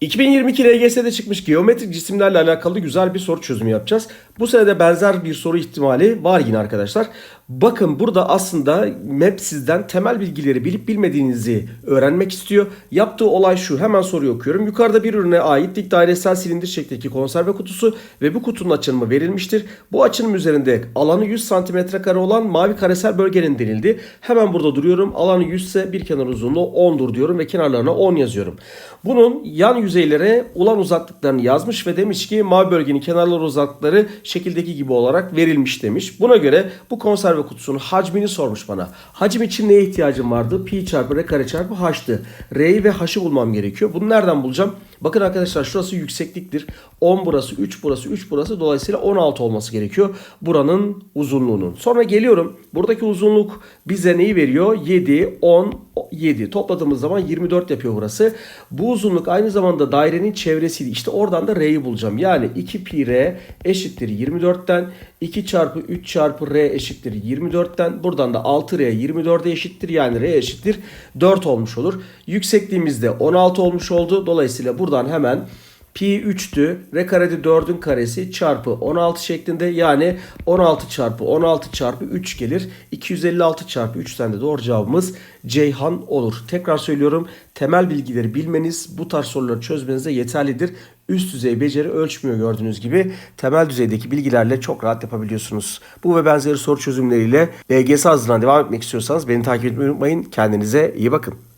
2022 LGS'de çıkmış geometrik cisimlerle alakalı güzel bir soru çözümü yapacağız. Bu sene de benzer bir soru ihtimali var yine arkadaşlar. Bakın burada aslında MEP sizden temel bilgileri bilip bilmediğinizi öğrenmek istiyor. Yaptığı olay şu. Hemen soruyu okuyorum. Yukarıda bir ürüne ait dik dairesel silindir şeklindeki konserve kutusu ve bu kutunun açılımı verilmiştir. Bu açılım üzerinde alanı 100 cm kare olan mavi karesel bölgenin denildi. Hemen burada duruyorum. Alanı 100 ise bir kenar uzunluğu 10'dur diyorum ve kenarlarına 10 yazıyorum. Bunun yan yüzeylere ulan uzaklıklarını yazmış ve demiş ki mavi bölgenin kenarları uzaklıkları şekildeki gibi olarak verilmiş demiş. Buna göre bu konserve kutusunun hacmini sormuş bana. Hacim için neye ihtiyacım vardı? Pi çarpı r kare çarpı h'tı. R'yi ve h'ı bulmam gerekiyor. Bunu nereden bulacağım? Bakın arkadaşlar şurası yüksekliktir. 10 burası, 3 burası, 3 burası. Dolayısıyla 16 olması gerekiyor. Buranın uzunluğunun. Sonra geliyorum. Buradaki uzunluk bize neyi veriyor? 7, 10, 7. Topladığımız zaman 24 yapıyor burası. Bu uzunluk aynı zamanda dairenin çevresiydi. İşte oradan da r'yi bulacağım. Yani 2 pi r eşittir 24'ten 2 çarpı 3 çarpı r eşittir 24'ten buradan da 6 r 24'e eşittir. Yani r eşittir 4 olmuş olur. Yüksekliğimizde 16 olmuş oldu. Dolayısıyla buradan hemen Pi 3'tü. R karede 4'ün karesi çarpı 16 şeklinde. Yani 16 çarpı 16 çarpı 3 gelir. 256 çarpı 3'ten de doğru cevabımız Ceyhan olur. Tekrar söylüyorum. Temel bilgileri bilmeniz bu tarz soruları çözmenize yeterlidir. Üst düzey beceri ölçmüyor gördüğünüz gibi. Temel düzeydeki bilgilerle çok rahat yapabiliyorsunuz. Bu ve benzeri soru çözümleriyle LGS hazırlığına devam etmek istiyorsanız beni takip etmeyi unutmayın. Kendinize iyi bakın.